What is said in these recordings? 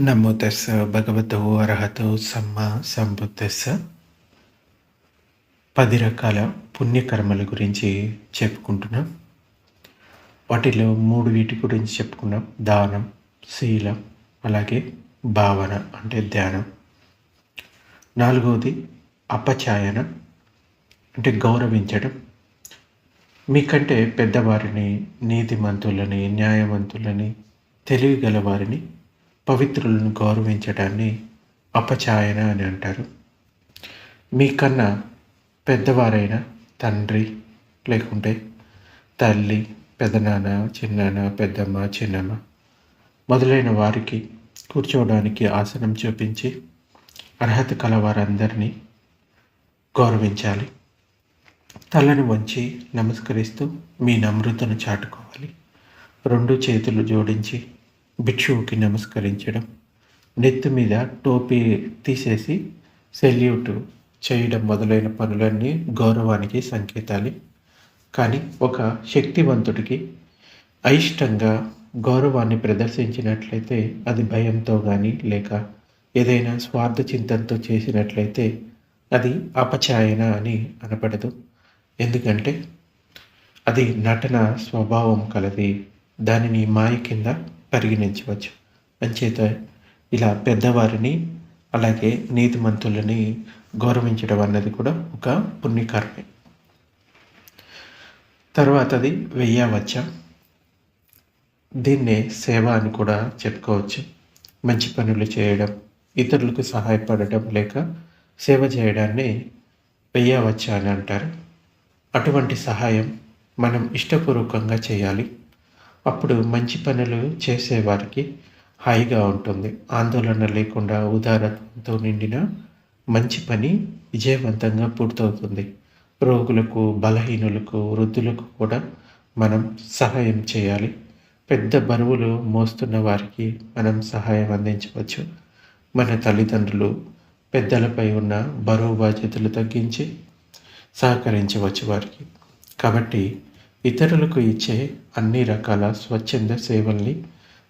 నమో తెస్స భగవతో అర్హతో సమ్మ సంబుద్ధస్స పది రకాల పుణ్యకర్మల గురించి చెప్పుకుంటున్నాం. వాటిలో మూడు వీటి గురించి చెప్పుకున్నాం. దానం శీలం అలాగే భావన అంటే ధ్యానం. నాలుగవది అపచాయన అంటే గౌరవించడం. మీకంటే పెద్దవారిని నీతిమంతులని న్యాయవంతులని తెలివి వారిని పవిత్రులను గౌరవించడాన్ని అపచాయన అని అంటారు. మీకన్నా పెద్దవారైన తండ్రి లేకుంటే తల్లి పెదనాన్న చిన్నాన్న పెద్దమ్మ చిన్నమ్మ మొదలైన వారికి కూర్చోవడానికి ఆసనం చూపించి అర్హత కల వారందరినీ గౌరవించాలి. తలను వంచి నమస్కరిస్తూ మీ నమ్రతను చాటుకోవాలి. రెండు చేతులు జోడించి భిక్షువుకి నమస్కరించడం. నెత్తి మీద టోపీ తీసేసి సెల్యూట్ చేయడం మొదలైన పనులన్నీ గౌరవానికి సంకేతాలు. కానీ ఒక శక్తివంతుడికి అయిష్టంగా గౌరవాన్ని ప్రదర్శించినట్లయితే అది భయంతో కానీ లేక ఏదైనా స్వార్థ చింతనతో చేసినట్లయితే అది అపచాయన అని అనపడదు. ఎందుకంటే అది నటన స్వభావం కలది. దానిని మాయ కింద పరిగణించవచ్చు. అంచేత ఇలా పెద్దవారిని అలాగే నీతిమంతులని గౌరవించడం అన్నది కూడా ఒక పుణ్యకర్మే. తర్వాతది వెయ్యవచ్చ దీన్నే సేవ అని కూడా చెప్పుకోవచ్చు. మంచి పనులు చేయడం ఇతరులకు సహాయపడటం లేక సేవ చేయడాన్ని వెయ్యవచ్చ అని అంటారు. అటువంటి సహాయం మనం ఇష్టపూర్వకంగా చేయాలి. అప్పుడు మంచి పనులు చేసేవారికి హాయిగా ఉంటుంది. ఆందోళన లేకుండా ఉదారతతో నిండిన మంచి పని విజయవంతంగా పూర్తవుతుంది. రోగులకు బలహీనులకు వృద్ధులకు కూడా మనం సహాయం చేయాలి. పెద్ద బరువులు మోస్తున్న వారికి మనం సహాయం అందించవచ్చు. మన తల్లిదండ్రులు పెద్దలపై ఉన్న బరువు బాధ్యతలు తగ్గించి సహకరించవచ్చు వారికి. కాబట్టి ఇతరులకు ఇచ్చే అన్ని రకాల స్వచ్ఛంద సేవల్ని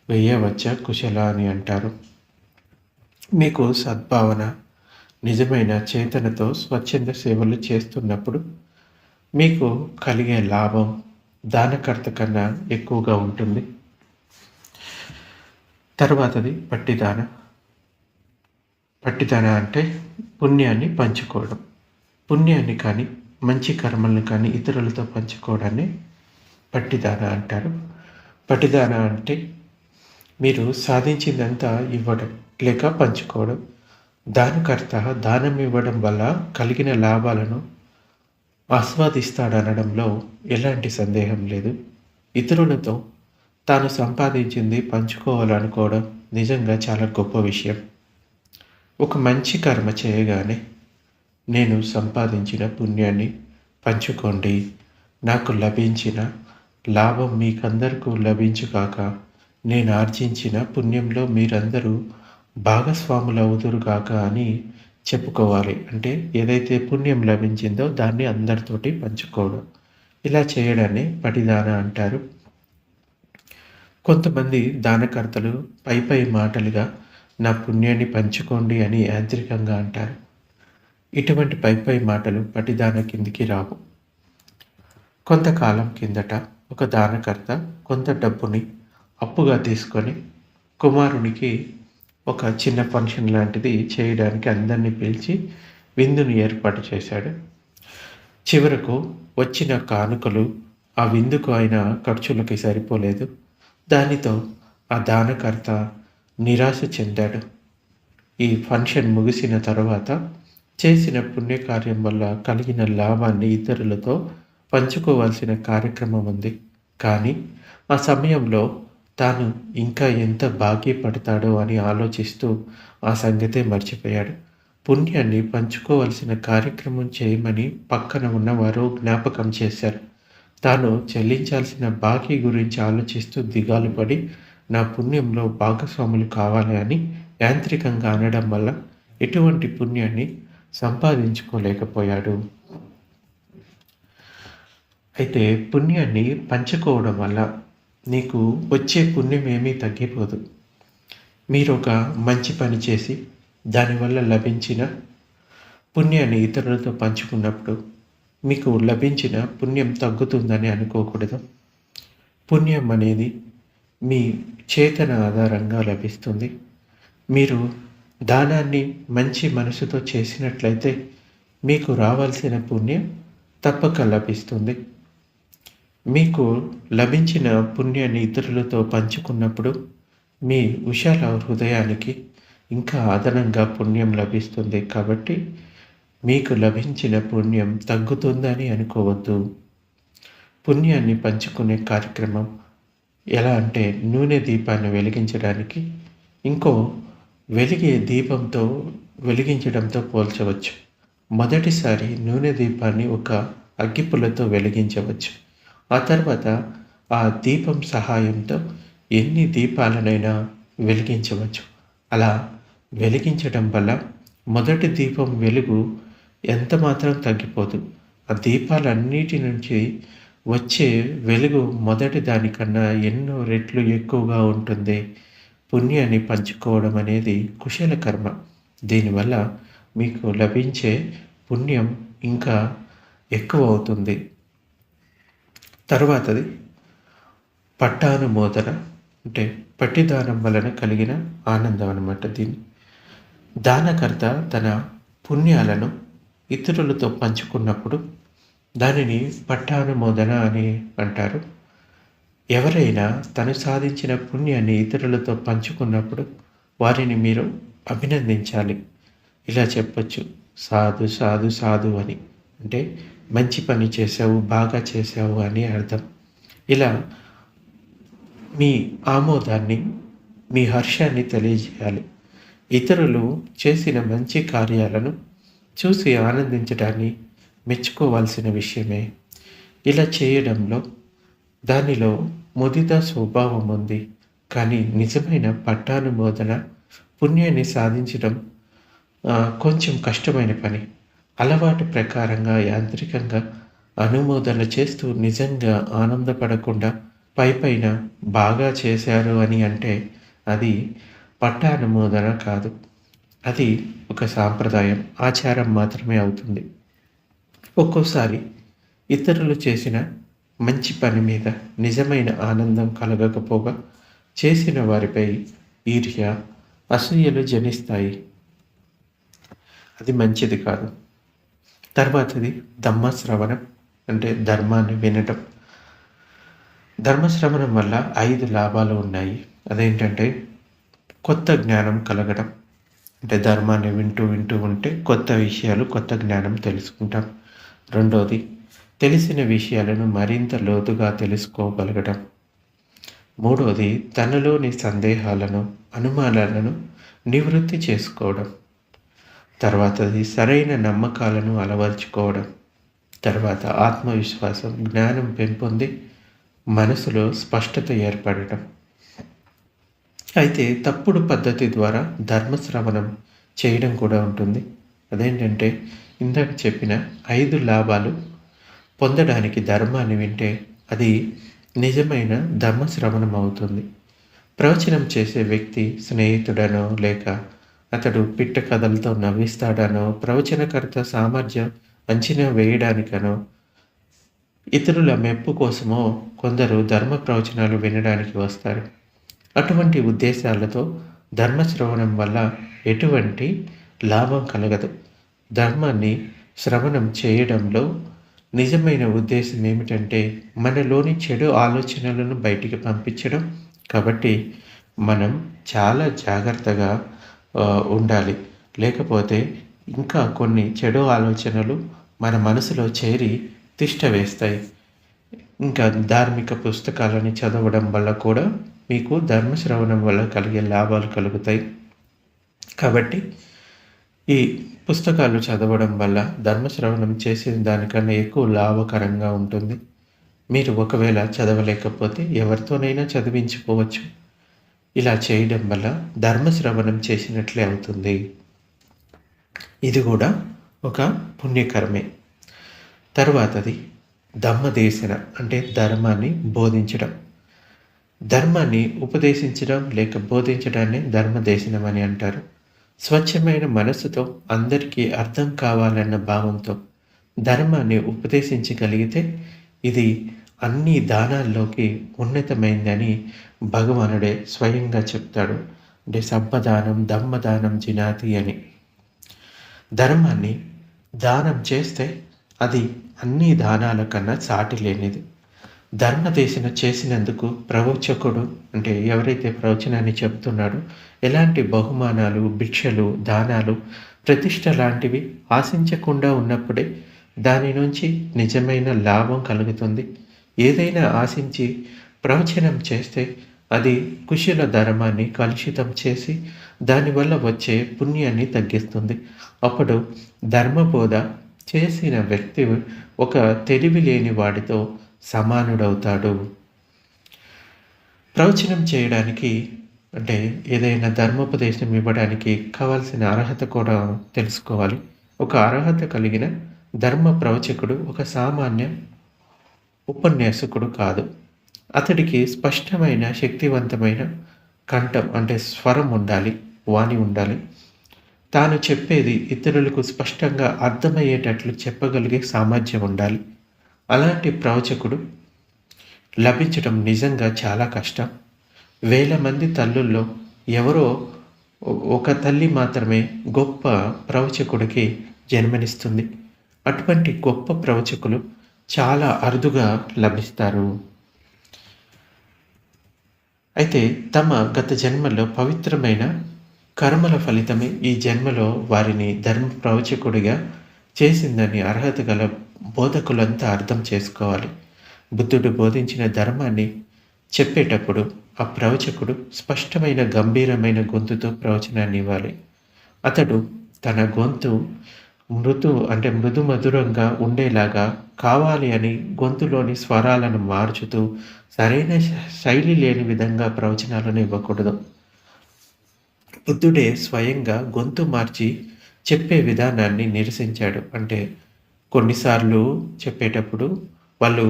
వేయవచ్చ కుశల అని అంటారు. మీకు సద్భావన నిజమైన చేతనతో స్వచ్ఛంద సేవలు చేస్తున్నప్పుడు మీకు కలిగే లాభం దానకర్త కన్నా ఎక్కువగా ఉంటుంది. తర్వాతది పట్టిదాన. పట్టిదాన అంటే పుణ్యాన్ని పంచుకోవడం. పుణ్యాన్ని కానీ మంచి కర్మలను కానీ ఇతరులతో పంచుకోవడాన్ని పట్టిదాన అంటారు. పట్టిదాన అంటే మీరు సాధించిందంతా ఇవ్వడం లేక పంచుకోవడం. దానికర్త దానం ఇవ్వడం వల్ల కలిగిన లాభాలను ఆస్వాదిస్తాడనడంలో ఎలాంటి సందేహం లేదు. ఇతరులతో తాను సంపాదించింది పంచుకోవాలనుకోవడం నిజంగా చాలా గొప్ప విషయం. ఒక మంచి కర్మ చేయగానే నేను సంపాదించిన పుణ్యాన్ని పంచుకోండి. నాకు లభించిన లాభం మీకందరికీ లభించుగాక. నేను ఆర్జించిన పుణ్యంలో మీరందరూ భాగస్వాములు అవుదురుగాక అని చెప్పుకోవాలి. అంటే ఏదైతే పుణ్యం లభించిందో దాన్ని అందరితోటి పంచుకోవడం. ఇలా చేయడాన్ని పటిదాన అంటారు. కొంతమంది దానకర్తలు పై పై మాటలుగా నా పుణ్యాన్ని పంచుకోండి అని యాంత్రికంగా అంటారు. ఇటువంటి పై పై మాటలు పటిదాన కిందికి రావు. కొంతకాలం కిందట ఒక దానకర్త కొంత డబ్బుని అప్పుగా తీసుకొని కుమారునికి ఒక చిన్న ఫంక్షన్ లాంటిది చేయడానికి అందరినీ పిలిచి విందుని ఏర్పాటు చేశాడు. చివరకు వచ్చిన కానుకలు ఆ విందుకు అయిన ఖర్చులకి సరిపోలేదు. దానితో ఆ దానకర్త నిరాశ చెందాడు. ఈ ఫంక్షన్ ముగిసిన తర్వాత చేసిన పుణ్యకార్యం వల్ల కలిగిన లాభాన్ని ఇతరులతో పంచుకోవాల్సిన కార్యక్రమం ఉంది. కానీ ఆ సమయంలో తాను ఇంకా ఎంత బాకీ పడతాడో అని ఆలోచిస్తూ ఆ సంగతే మర్చిపోయాడు. పుణ్యాన్ని పంచుకోవాల్సిన కార్యక్రమం చేయమని పక్కన ఉన్నవారు జ్ఞాపకం చేశారు. తాను చెల్లించాల్సిన బాకీ గురించి ఆలోచిస్తూ దిగాలు పడి నా పుణ్యంలో భాగస్వాములు కావాలి అని యాంత్రికంగా అనడం వల్ల ఎటువంటి పుణ్యాన్ని సంపాదించుకోలేకపోయాడు. అయితే పుణ్యాన్ని పంచుకోవడం వల్ల నీకు వచ్చే పుణ్యం ఏమీ తగ్గిపోదు. మీరు ఒక మంచి పని చేసి దానివల్ల లభించిన పుణ్యాన్ని ఇతరులతో పంచుకున్నప్పుడు మీకు లభించిన పుణ్యం తగ్గుతుందని అనుకోకూడదు. పుణ్యం అనేది మీ చేతన ఆధారంగా లభిస్తుంది. మీరు దానాన్ని మంచి మనసుతో చేసినట్లయితే మీకు రావాల్సిన పుణ్యం తప్పక లభిస్తుంది. మీకు లభించిన పుణ్యాన్ని ఇతరులతో పంచుకున్నప్పుడు మీ విశాల హృదయానికి ఇంకా అదనంగా పుణ్యం లభిస్తుంది కాబట్టి మీకు లభించిన పుణ్యం తగ్గుతుందని అనుకోవద్దు. పుణ్యాన్ని పంచుకునే కార్యక్రమం ఎలా అంటే నూనె దీపాన్ని వెలిగించడానికి ఇంకో వెలిగే దీపంతో వెలిగించడంతో పోల్చవచ్చు. మొదటిసారి నూనె దీపాన్ని ఒక అగ్గిపుల్లతో వెలిగించవచ్చు. ఆ తర్వాత ఆ దీపం సహాయంతో ఎన్ని దీపాలనైనా వెలిగించవచ్చు. అలా వెలిగించడం వల్ల మొదటి దీపం వెలుగు ఎంత మాత్రం తగ్గిపోదు. ఆ దీపాలన్నిటి నుంచి వచ్చే వెలుగు మొదటి దానికన్నా ఎన్నో రెట్లు ఎక్కువగా ఉంటుంది. పుణ్యాన్ని పంచుకోవడం అనేది కుశల కర్మ. దీనివల్ల మీకు లభించే పుణ్యం ఇంకా ఎక్కువ అవుతుంది. తర్వాతది పట్టానుమోదన అంటే పట్టిదానం వలన కలిగిన ఆనందం అనమాట దీన్ని. దానకర్త తన పుణ్యాలను ఇతరులతో పంచుకున్నప్పుడు దానిని పట్టానుమోదన అని అంటారు. ఎవరైనా తను సాధించిన పుణ్యాన్ని ఇతరులతో పంచుకున్నప్పుడు వారిని మీరు అభినందించాలి. ఇలా చెప్పచ్చు. సాధు సాధు సాధు అని. అంటే మంచి పని చేసావు బాగా చేసావు అని అర్థం. ఇలా మీ ఆమోదాన్ని మీ హర్షాన్ని తెలియజేయాలి. ఇతరులు చేసిన మంచి కార్యాలను చూసి ఆనందించడాన్ని మెచ్చుకోవాల్సిన విషయమే. ఇలా చేయడంలో దానిలో ముదిత స్వభావం ఉంది. కానీ నిజమైన పట్టానుమోదన పుణ్యాన్ని సాధించడం కొంచెం కష్టమైన పని. అలవాటు ప్రకారంగా యాంత్రికంగా అనుమోదన చేస్తూ నిజంగా ఆనందపడకుండా పై పైన బాగా చేశారు అని అంటే అది పట్టానుమోదన కాదు. అది ఒక సాంప్రదాయం. ఆచారం మాత్రమే అవుతుంది. ఒక్కోసారి ఇతరులు చేసిన మంచి పని మీద నిజమైన ఆనందం కలగకపోగా చేసిన వారిపై ఈర్ష్య అసూయలు జనిస్తాయి. అది మంచిది కాదు. తర్వాతది ధమ్మశ్రవణం అంటే ధర్మాన్ని వినటం. ధర్మశ్రవణం వల్ల ఐదు లాభాలు ఉన్నాయి. అదేంటంటే కొత్త జ్ఞానం కలగడం అంటే ధర్మాన్ని వింటూ వింటూ ఉంటే కొత్త విషయాలు కొత్త జ్ఞానం తెలుసుకుంటాం. రెండోది తెలిసిన విషయాలను మరింత లోతుగా తెలుసుకోగలగడం మూడోది తనలోని సందేహాలను అనుమానాలను నివృత్తి చేసుకోవడం. తర్వాతది సరైన నమ్మకాలను అలవర్చుకోవడం తర్వాత ఆత్మవిశ్వాసం జ్ఞానం పెంపొంది మనసులో స్పష్టత ఏర్పడటం. అయితే తప్పుడు పద్ధతి ద్వారా ధర్మశ్రవణం చేయడం కూడా ఉంటుంది. అదేంటంటే ఇందాక చెప్పిన ఐదు లాభాలు పొందడానికి ధర్మాన్ని వింటే అది నిజమైన ధర్మశ్రవణం అవుతుంది. ప్రవచనం చేసే వ్యక్తి స్నేహితుడనో లేక అతడు పిట్ట కథలతో నవ్విస్తాడనో ప్రవచనకర్త సామర్థ్యం అంచనా వేయడానికనో ఇతరుల మెప్పు కోసమో కొందరు ధర్మ ప్రవచనాలు వినడానికి వస్తారు. అటువంటి ఉద్దేశాలతో ధర్మశ్రవణం వల్ల ఎటువంటి లాభం కలగదు. ధర్మాన్ని శ్రవణం చేయడంలో నిజమైన ఉద్దేశం ఏమిటంటే మనలోని చెడు ఆలోచనలను బయటికి పంపించడం. కాబట్టి మనం చాలా జాగ్రత్తగా ఉండాలి. లేకపోతే ఇంకా కొన్ని చెడు ఆలోచనలు మన మనసులో చేరి తిష్ట వేస్తాయి. ఇంకా ధార్మిక పుస్తకాలని చదవడం వల్ల కూడా మీకు ధర్మశ్రవణం వల్ల కలిగే లాభాలు కలుగుతాయి. కాబట్టి ఈ పుస్తకాలు చదవడం వల్ల ధర్మశ్రవణం చేసిన దానికన్నా ఎక్కువ లాభకరంగా ఉంటుంది. మీరు ఒకవేళ చదవలేకపోతే ఎవరితోనైనా చదివించుకోవచ్చు. ఇలా చేయడం వల్ల ధర్మశ్రవణం చేసినట్లే అవుతుంది. ఇది కూడా ఒక పుణ్యకరమే. తర్వాతది ధమ్మదేశన అంటే ధర్మాన్ని బోధించడం. ధర్మాన్ని ఉపదేశించడం లేక బోధించడాన్ని ధర్మదేశనం అని అంటారు. స్వచ్ఛమైన మనస్సుతో అందరికీ అర్థం కావాలన్న భావంతో ధర్మాన్ని ఉపదేశించగలిగితే ఇది అన్ని దానాల్లోకి ఉన్నతమైందని భగవానుడే స్వయంగా చెప్తాడు. అంటే సబ్బదానం దమ్మదానం జినాతి అని. ధర్మాన్ని దానం చేస్తే అది అన్ని దానాల కన్నా సాటి లేనిది ధర్మదేశన చేసినందుకు ప్రవచకుడు అంటే ఎవరైతే ప్రవచనాన్ని చెబుతున్నాడో ఎలాంటి బహుమానాలు భిక్షలు దానాలు ప్రతిష్ట లాంటివి ఆశించకుండా ఉన్నప్పుడే దాని నుంచి నిజమైన లాభం కలుగుతుంది. ఏదైనా ఆశించి ప్రవచనం చేస్తే అది కుశల ధర్మాన్ని కలుషితం చేసి దానివల్ల వచ్చే పుణ్యాన్ని తగ్గిస్తుంది. అప్పుడు ధర్మబోధ చేసిన వ్యక్తి ఒక తెలివి లేని వాడితో సమానుడవుతాడు. ప్రవచనం చేయడానికి అంటే ఏదైనా ధర్మోపదేశం ఇవ్వడానికి కావాల్సిన అర్హత కూడా తెలుసుకోవాలి. ఒక అర్హత కలిగిన ధర్మ ప్రవచకుడు ఒక సామాన్య ఉపన్యాసకుడు కాదు. అతడికి స్పష్టమైన శక్తివంతమైన కంఠం అంటే స్వరం ఉండాలి వాణి ఉండాలి. తాను చెప్పేది ఇతరులకు స్పష్టంగా అర్థమయ్యేటట్లు చెప్పగలిగే సామర్థ్యం ఉండాలి. అలాంటి ప్రవచకుడు లభించడం నిజంగా చాలా కష్టం. వేల మంది తల్లుల్లో ఎవరో ఒక తల్లి మాత్రమే గొప్ప ప్రవచకుడికి జన్మనిస్తుంది. అటువంటి గొప్ప ప్రవచకులు చాలా అరుదుగా లభిస్తారు. అయితే తమ గత జన్మలో పవిత్రమైన కర్మల ఫలితమే ఈ జన్మలో వారిని ధర్మ ప్రవచకుడిగా చేసిందని అర్హత గల బోధకులంతా అర్థం చేసుకోవాలి. బుద్ధుడు బోధించిన ధర్మాన్ని చెప్పేటప్పుడు ఆ ప్రవచకుడు స్పష్టమైన గంభీరమైన గొంతుతో ప్రవచనాన్ని ఇవ్వాలి. అతడు తన గొంతు మృదు అంటే మృదు మధురంగా ఉండేలాగా కావాలి అని గొంతులోని స్వరాలను మార్చుతూ సరైన శైలి లేని విధంగా ప్రవచనాలను ఇవ్వకూడదు. బుద్ధుడే స్వయంగా గొంతు మార్చి చెప్పే విధానాన్ని నిరసించాడు. అంటే కొన్నిసార్లు చెప్పేటప్పుడు వాళ్ళు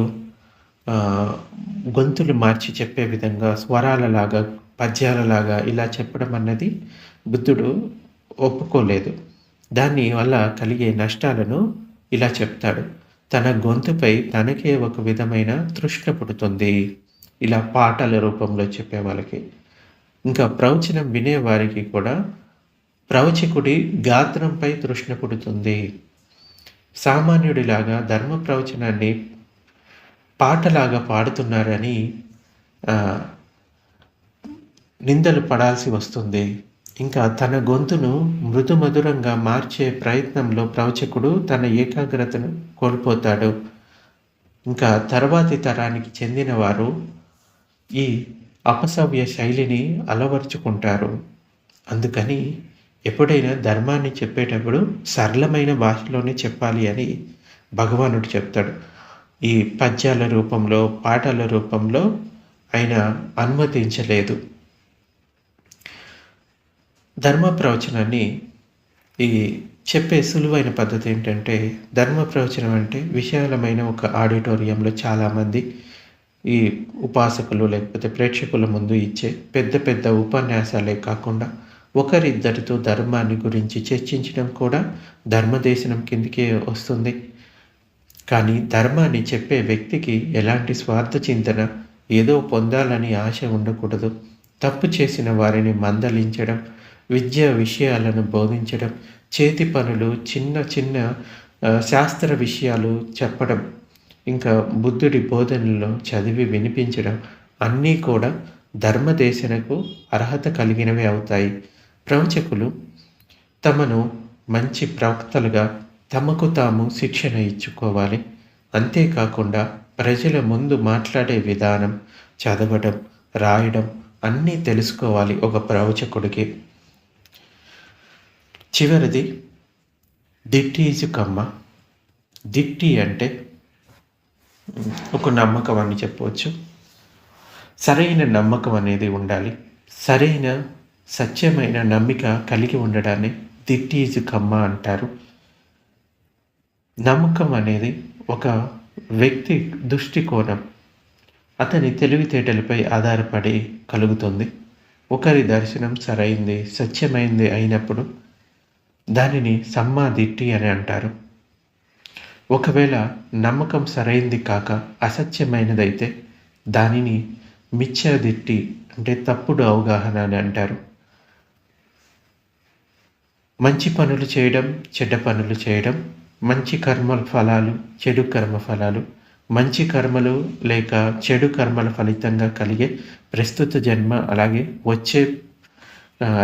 గొంతులు మార్చి చెప్పే విధంగా స్వరాలలాగా పద్యాలలాగా ఇలా చెప్పడం అన్నది బుద్ధుడు ఒప్పుకోలేదు. దాని వల్ల కలిగే నష్టాలను ఇలా చెప్తాడు. తన గొంతుపై తనకే ఒక విధమైన తృష్ణ పుడుతుంది. ఇలా పాటల రూపంలో చెప్పే వాళ్ళకి. ఇంకా ప్రవచనం వినేవారికి కూడా ప్రవచకుడి గాత్రంపై తృష్ణ పుడుతుంది. సామాన్యుడిలాగా ధర్మ ప్రవచనాన్ని పాటలాగా పాడుతున్నారని నిందలు పడాల్సి వస్తుంది. ఇంకా తన గొంతును మృదుమధురంగా మార్చే ప్రయత్నంలో ప్రవచకుడు తన ఏకాగ్రతను కోల్పోతాడు. ఇంకా తర్వాతి తరానికి చెందిన వారు ఈ అపసవ్య శైలిని అలవర్చుకుంటారు. అందుకని ఎప్పుడైనా ధర్మాన్ని చెప్పేటప్పుడు సరళమైన భాషలోనే చెప్పాలి అని భగవానుడు చెప్తాడు. ఈ పద్యాల రూపంలో పాటల రూపంలో ఆయన అనుమతించలేదు. ధర్మ ప్రవచనాన్ని ఈ చెప్పే సులువైన పద్ధతి ఏంటంటే ధర్మ ప్రవచనం అంటే విశాలమైన ఒక ఆడిటోరియంలో చాలామంది ఈ ఉపాసకులు లేకపోతే ప్రేక్షకుల ముందు ఇచ్చే పెద్ద పెద్ద ఉపన్యాసాలే కాకుండా ఒకరిద్దరితో ధర్మాన్ని గురించి చర్చించడం కూడా ధర్మదేశనం కిందికే వస్తుంది. కానీ ధర్మాన్ని చెప్పే వ్యక్తికి ఎలాంటి స్వార్థ చింతన ఏదో పొందాలని ఆశ ఉండకూడదు. తప్పు చేసిన వారిని మందలించడం విద్య విషయాలను బోధించడం చేతి పనులు చిన్న చిన్న శాస్త్ర విషయాలు చెప్పడం ఇంకా బుద్ధుడి బోధనలో చదివి వినిపించడం అన్నీ కూడా ధర్మదేశనకు అర్హత కలిగినవి అవుతాయి. ప్రవచకులు తమను మంచి ప్రవక్తలుగా తమకు తాము శిక్షణ ఇచ్చుకోవాలి. అంతేకాకుండా ప్రజల ముందు మాట్లాడే విధానం చదవడం రాయడం అన్నీ తెలుసుకోవాలి ఒక ప్రవచకుడికి. చివరిది దిట్టీజు కమ్మ. దిట్టి అంటే ఒక నమ్మకం అని చెప్పవచ్చు. సరైన నమ్మకం అనేది ఉండాలి. సరైన సత్యమైన నమ్మిక కలిగి ఉండడాన్ని దిట్టీజు కమ్మ అంటారు. నమ్మకం అనేది ఒక వ్యక్తి దృష్టికోణం. అతని తెలివితేటలపై ఆధారపడి కలుగుతుంది. ఒకరి దర్శనం సరైంది సత్యమైంది అయినప్పుడు దానిని సమ్మాదిట్టి అని అంటారు. ఒకవేళ నమ్మకం సరైంది కాక అసత్యమైనదైతే దానిని మిథ్యాదిట్టి అంటే తప్పుడు అవగాహన అని అంటారు. మంచి పనులు చేయడం చెడ్డ పనులు చేయడం మంచి కర్మ ఫలాలు చెడు కర్మ ఫలాలు మంచి కర్మలు లేక చెడు కర్మల ఫలితంగా కలిగే ప్రస్తుత జన్మ అలాగే వచ్చే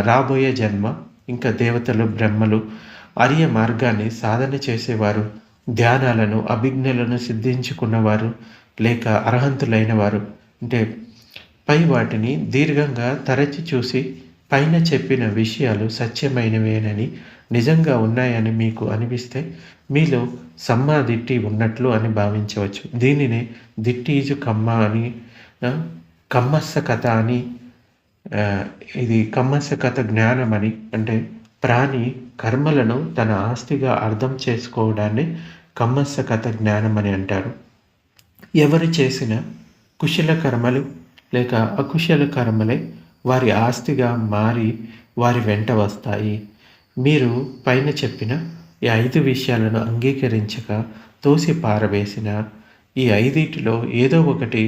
రాబోయే జన్మ ఇంకా దేవతలు బ్రహ్మలు ఆర్య మార్గాన్ని సాధన చేసేవారు ధ్యానాలను అభిజ్ఞలను సిద్ధించుకున్నవారు లేక అర్హంతులైన వారు అంటే పై వాటిని దీర్ఘంగా తరచి చూసి పైన చెప్పిన విషయాలు సత్యమైనవేనని నిజంగా ఉన్నాయని మీకు అనిపిస్తే మీలో సమ్మా దిట్టి ఉన్నట్లు అని భావించవచ్చు. దీనినే దిట్టీజు కమ్మ అని కమ్మస్స కథ అని ఇది కమ్మస కథ జ్ఞానం అని అంటే ప్రాణి కర్మలను తన ఆస్తిగా అర్థం చేసుకోవడాన్ని కమ్మస్స కథ జ్ఞానం అని అంటారు. ఎవరు చేసిన కుశల కర్మలు లేక అకుశల కర్మలే వారి ఆస్తిగా మారి వారి వెంట వస్తాయి? మీరు పైన చెప్పిన ఈ ఐదు విషయాలను అంగీకరించక తోసి పారవేసిన ఈ ఐదింటిలో ఏదో ఒకటి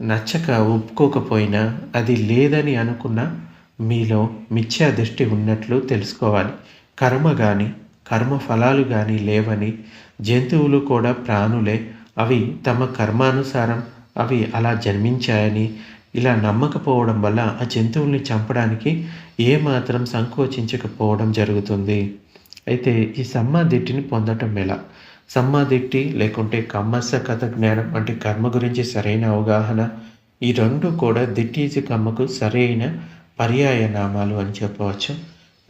నచ్చక ఒప్పుకోకపోయినా అది లేదని అనుకున్న మీలో మిథ్యా దృష్టి ఉన్నట్లు తెలుసుకోవాలి. కర్మ కానీ కర్మ ఫలాలు కానీ లేవని జంతువులు కూడా ప్రాణులే. అవి తమ కర్మానుసారం అవి అలా జన్మించాయని ఇలా నమ్మకపోవడం వల్ల ఆ జంతువుల్ని చంపడానికి ఏమాత్రం సంకోచించకపోవడం జరుగుతుంది. అయితే ఈ సమ్మాదిట్టిని పొందటం ఎలా? సమ్మాదిట్టి లేకుంటే కమ్మస్స కథ జ్ఞానం అంటే కర్మ గురించి సరైన అవగాహన. ఈ రెండు కూడా దిట్టీజి కమ్మకు సరైన పర్యాయ నామాలు అని చెప్పవచ్చు.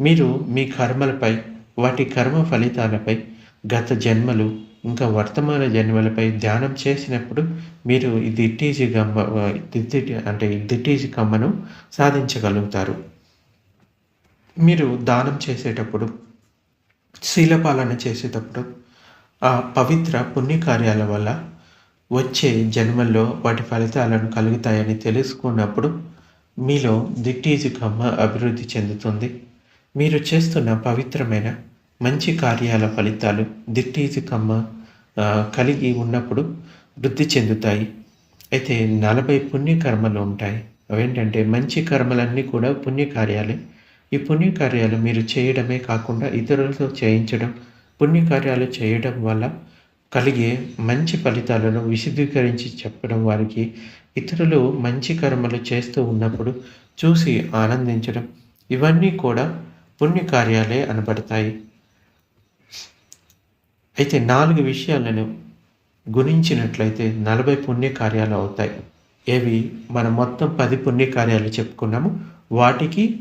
మీరు మీ కర్మలపై వాటి కర్మ ఫలితాలపై గత జన్మలు ఇంకా వర్తమాన జన్మలపై ధ్యానం చేసినప్పుడు మీరు ఈ దిట్టీజి గమ్మ దిట్టి అంటే దిట్టీజి కమ్మను సాధించగలుగుతారు. మీరు దానం చేసేటప్పుడు శీలపాలన చేసేటప్పుడు ఆ పవిత్ర పుణ్యకార్యాల వల్ల వచ్చే జన్మల్లో వాటి ఫలితాలను కలుగుతాయని తెలుసుకున్నప్పుడు మీలో దిట్టీజు కమ్మ అభివృద్ధి చెందుతుంది. మీరు చేస్తున్న పవిత్రమైన మంచి కార్యాల ఫలితాలు దిట్టీజు కమ్మ కలిగి ఉన్నప్పుడు వృద్ధి చెందుతాయి. అయితే నలభై పుణ్యకర్మలు ఉంటాయి. అవేంటంటే మంచి కర్మలన్నీ కూడా పుణ్యకార్యాలే. ఈ పుణ్యకార్యాలు మీరు చేయడమే కాకుండా ఇతరులతో చేయించడం పుణ్యకార్యాలు చేయడం వల్ల కలిగే మంచి ఫలితాలను విశదీకరించి చెప్పడం వారికి ఇతరులు మంచి కర్మలు చేస్తూ ఉన్నప్పుడు చూసి ఆనందించడం ఇవన్నీ కూడా పుణ్యకార్యాలే అనబడతాయి. అయితే నాలుగు విషయాలను గుణించినట్లయితే నలభై పుణ్యకార్యాలు అవుతాయి. ఏవి? మనం మొత్తం పది పుణ్యకార్యాలు చెప్పుకున్నాము. వాటికి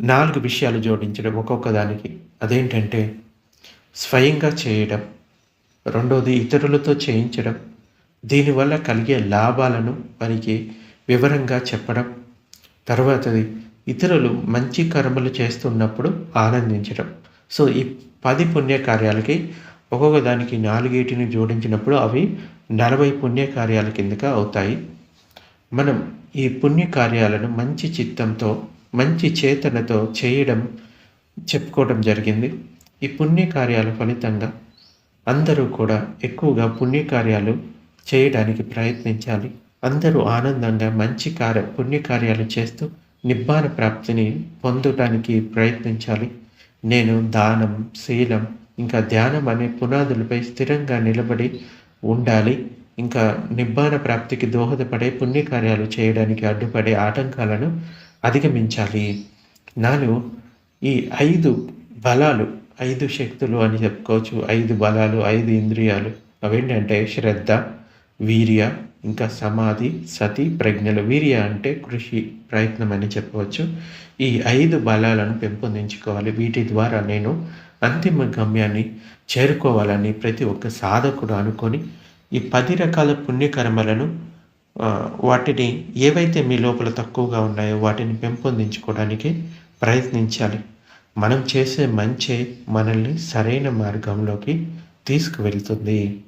నాలుగు విషయాలు జోడించడం ఒక్కొక్క దానికి. అదేంటంటే స్వయంగా చేయడం రెండోది ఇతరులతో చేయించడం దీనివల్ల కలిగే లాభాలను వారికి వివరంగా చెప్పడం తర్వాతది ఇతరులు మంచి కర్మలు చేస్తున్నప్పుడు ఆనందించడం. సో ఈ పది పుణ్యకార్యాలకి ఒక్కొక్క దానికి నాలుగేటిని జోడించినప్పుడు అవి నలభై పుణ్యకార్యాల కిందక అవుతాయి. మనం ఈ పుణ్యకార్యాలను మంచి చిత్తంతో మంచి చేతనతో చేయడం చెప్పుకోవడం జరిగింది. ఈ పుణ్యకార్యాల ఫలితంగా అందరూ కూడా ఎక్కువగా పుణ్యకార్యాలు చేయడానికి ప్రయత్నించాలి. అందరూ ఆనందంగా మంచి కార్య పుణ్యకార్యాలు చేస్తూ నిబ్బాన ప్రాప్తిని పొందటానికి ప్రయత్నించాలి. నేను దానం శీలం ఇంకా ధ్యానం అనే పునాదులపై స్థిరంగా నిలబడి ఉండాలి. ఇంకా నిబ్బాన ప్రాప్తికి దోహదపడే పుణ్యకార్యాలు చేయడానికి అడ్డుపడే ఆటంకాలను అధిగమించాలి. నాను ఈ ఐదు బలాలు ఐదు శక్తులు అని చెప్పుకోవచ్చు. ఐదు బలాలు ఐదు ఇంద్రియాలు. అవేంటంటే శ్రద్ధ వీర్య ఇంకా సమాధి సతి ప్రజ్ఞలు. వీర్య అంటే కృషి ప్రయత్నం అని చెప్పవచ్చు. ఈ ఐదు బలాలను పెంపొందించుకోవాలి. వీటి ద్వారా నేను అంతిమ గమ్యాన్ని చేరుకోవాలని ప్రతి ఒక్క సాధకుడు అనుకొని ఈ పది రకాల పుణ్యకర్మలను వాటిని ఏవైతే మీ లోపల తక్కువగా ఉన్నాయో వాటిని పెంపొందించుకోవడానికి ప్రయత్నించాలి. మనం చేసే మంచే మనల్ని సరైన మార్గంలోకి తీసుకువెళ్తుంది.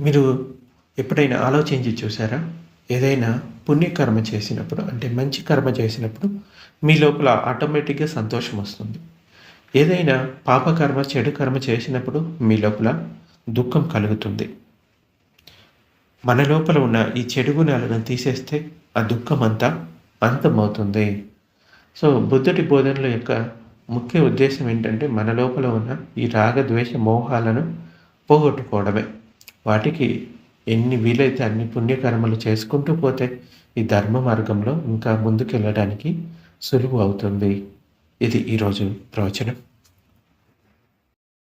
మీరు ఎప్పుడైనా ఆలోచించి చూసారా? ఏదైనా పుణ్యకర్మ చేసినప్పుడు అంటే మంచి కర్మ చేసినప్పుడు మీ లోపల ఆటోమేటిక్గా సంతోషం వస్తుంది. ఏదైనా పాపకర్మ చెడు కర్మ చేసినప్పుడు మీ లోపల దుఃఖం కలుగుతుంది. మన లోపల ఉన్న ఈ చెడు గుణాలను తీసేస్తే ఆ దుఃఖం అంతా అంతమవుతుంది. సో బుద్ధుడి బోధనల యొక్క ముఖ్య ఉద్దేశం ఏంటంటే మన లోపల ఉన్న ఈ రాగ ద్వేష మోహాలను పోగొట్టుకోవడమే. వాటికి ఎన్ని వీలైతే అన్ని పుణ్యకర్మలు చేసుకుంటూ పోతే ఈ ధర్మ మార్గంలో ఇంకా ముందుకెళ్ళడానికి సులువు అవుతుంది. ఇది ఈరోజు ప్రవచనం.